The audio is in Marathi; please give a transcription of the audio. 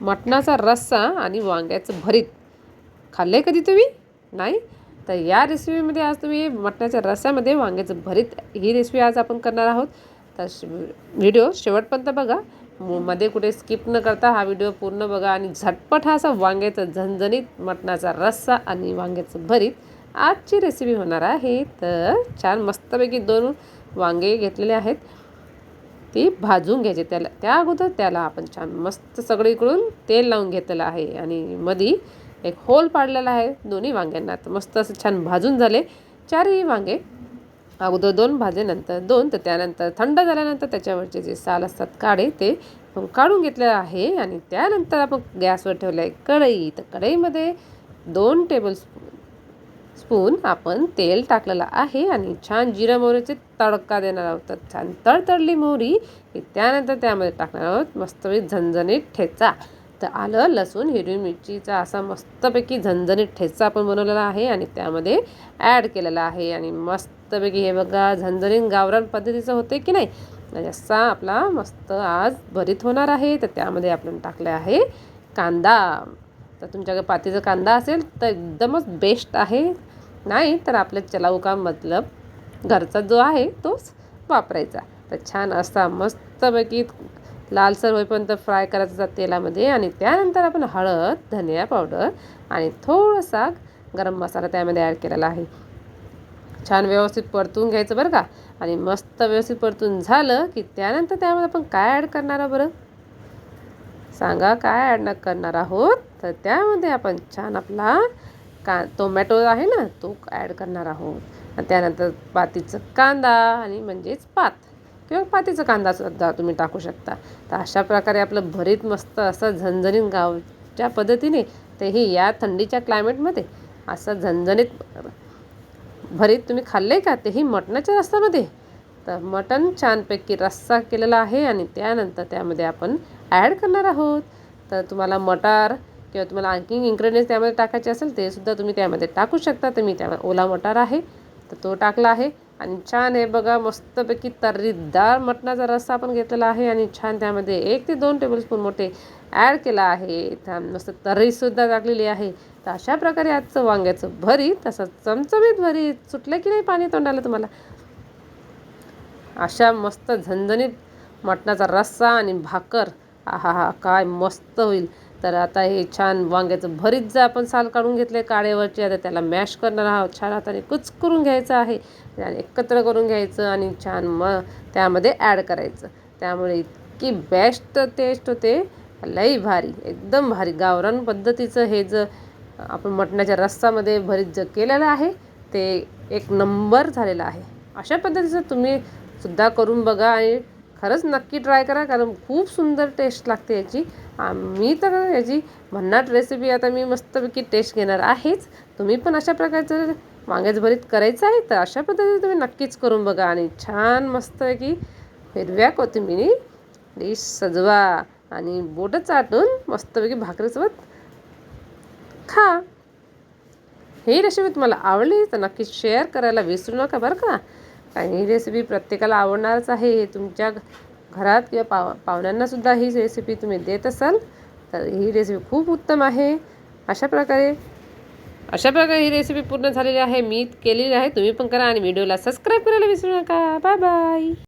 मटणाचा रस्सा आणि वांग्याचं भरीत. खाल्लं आहे कधी तुम्ही? नाही? तर या रेसिपीमध्ये आज तुम्ही मटणाच्या रस्स्यामध्ये वांग्याचं भरीत ही रेसिपी आज आपण करणार आहोत. तर व्हिडिओ शेवटपर्यंत बघा. मध्ये कुठे स्किप न करता हा व्हिडिओ पूर्ण बघा आणि झटपट हा असा वांग्याचा झणझणीत मटणाचा रस्सा आणि वांग्याचं भरीत आजची रेसिपी होणार आहे. तर छान मस्तपैकी दोन वांगे घेतलेले आहेत. ती भाजून घ्यायची. त्याला त्या अगोदर त्याला आपण छान मस्त सगळीकडून तेल लावून घेतलेलं आहे आणि मधी एक होल पाडलेला आहे दोन्ही वांग्यांना. तर मस्त असं छान भाजून झाले. चारही वांगे अगोदर दोन भाजेनंतर दोन तर त्यानंतर थंड झाल्यानंतर त्याच्यावरचे जे साल असतात काढे ते आपण काढून घेतलेलं आहे आणि त्यानंतर आपण गॅसवर ठेवलं आहे कढई. तर कढईमध्ये दोन टेबल स्पून आपण तेल टाकलेलं आहे आणि छान जिरा मोहरीचे तडका देणार आहोत. तर छान तडतडली मोहरी की त्यानंतर त्यामध्ये टाकणार आहोत. मस्तपैकी झणझणीत ठेचा. तर आलं लसूण हिरवी मिरचीचा असा मस्तपैकी झणझणीत ठेचा आपण बनवलेला आहे आणि त्यामध्ये ॲड केलेला आहे. आणि मस्तपैकी हे बघा झणझणीत गावरान पद्धतीचं होते की नाही? जसा असा आपला मस्त आज भरीत होणार आहे. तर त्यामध्ये आपण टाकले आहे कांदा. तर तुमच्याकडे पातीचा कांदा असेल तर एकदमच बेस्ट आहे. नाही तर आपल्या चलाऊ का मतलब घरचा जो आहे तोच वापरायचा. तर छान असा मस्तपैकी लालसर होईपर्यंत फ्राय करायचा तेलामध्ये आणि त्यानंतर आपण हळद धनिया पावडर आणि थोडासा गरम मसाला त्यामध्ये ॲड केलेला आहे. छान व्यवस्थित परतून घ्यायचं बरं का? आणि मस्त व्यवस्थित परतून झालं की त्यानंतर त्यामध्ये आपण काय ॲड करणार आहोत बरं? सांगा काय ॲड न करणार आहोत? तर त्यामध्ये आपण छान आपला का टोमॅटो आहे ना तो ॲड करणार आहोत. त्यानंतर पातीचं कांदा आणि म्हणजेच पात. किंवा पातीचं कांदा सुद्धा तुम्ही टाकू शकता. तर अशा प्रकारे आपलं भरीत मस्त असं झणझणीत गावच्या पद्धतीने तेही या थंडीच्या क्लायमेटमध्ये असं झणझणीत भरीत तुम्ही खाल्लं आहे का? तेही मटणाच्या रस्त्यामध्ये. तर मटण छानपैकी रस्सा केलेला आहे आणि त्यानंतर त्यामध्ये आपण ॲड करणार आहोत. तर तुम्हाला मटार किंवा तुम्हाला आणखी इन्ग्रेडियंट्स त्यामध्ये टाकायचे असेल ते सुद्धा तुम्ही त्यामध्ये टाकू शकता. तर मी त्यामध्ये ओला मटार आहे तर तो टाकला आहे. आणि छान हे बघा मस्तपैकी तर्रीदार मटणाचा रस्सा आपण घेतलेला आहे. आणि छान त्यामध्ये एक ते दोन टेबलस्पून मोठे ॲड केला आहे. त्या मस्त तर्रीसुद्धा टाकलेली आहे. तर अशा प्रकारे आजचं वांग्याचं भरीत तसं चमचमीत भरीत सुटलं की नाही पाणी तोंडाला तुम्हाला? अशा मस्त झणझणीत मटणाचा रस्सा आणि भाकर आहा हा काय मस्त होईल. तर आता हे छान वांग्याचं भरीत जर आपण साल काढून घेतले काळेवरचे आता त्याला मॅश करणार आहोत. छान हाताने कुच करून घ्यायचं आहे. आणि एकत्र करून घ्यायचं आणि छान मग त्यामध्ये ॲड करायचं. त्यामुळे इतकी बेस्ट टेस्ट होते. लई भारी एकदम भारी. गावरान पद्धतीचं हे जर आपण मटणाच्या रस्सामध्ये भरीत जर केलेलं आहे ते एक नंबर झालेलं आहे. अशा पद्धतीचं तुम्ही सुद्धा करून बघा आणि खरंच नक्की ट्राय करा कारण खूप सुंदर टेस्ट लागते याची. मी तर याची भन्नाट रेसिपी आता मी मस्तपैकी टेस्ट घेणार आहेच. तुम्ही पण अशा प्रकारचं वांग्याचं भरीत करायचं आहे तर अशा पद्धतीने तुम्ही नक्कीच करून बघा आणि छान मस्तपैकी हिरव्या कोथिंबिरी डिश सजवा आणि बोटं चाटून मस्तपैकी भाकरीसोबत खा. ही रेसिपी तुम्हाला आवडली तर नक्कीच शेअर करायला विसरू नका बरं का. कारण ही रेसिपी प्रत्येकाला आवडणारच आहे हे तुमच्या घरात किंवा पाव पाहुण्यांनासुद्धा ही रेसिपी तुम्ही देत असाल तर ही रेसिपी खूप उत्तम आहे. अशा प्रकारे अशा प्रकारे ही रेसिपी पूर्ण झालेली आहे मी केलेली आहे तुम्ही पण करा आणि व्हिडिओला सबस्क्राईब करायला विसरू नका. Bye bye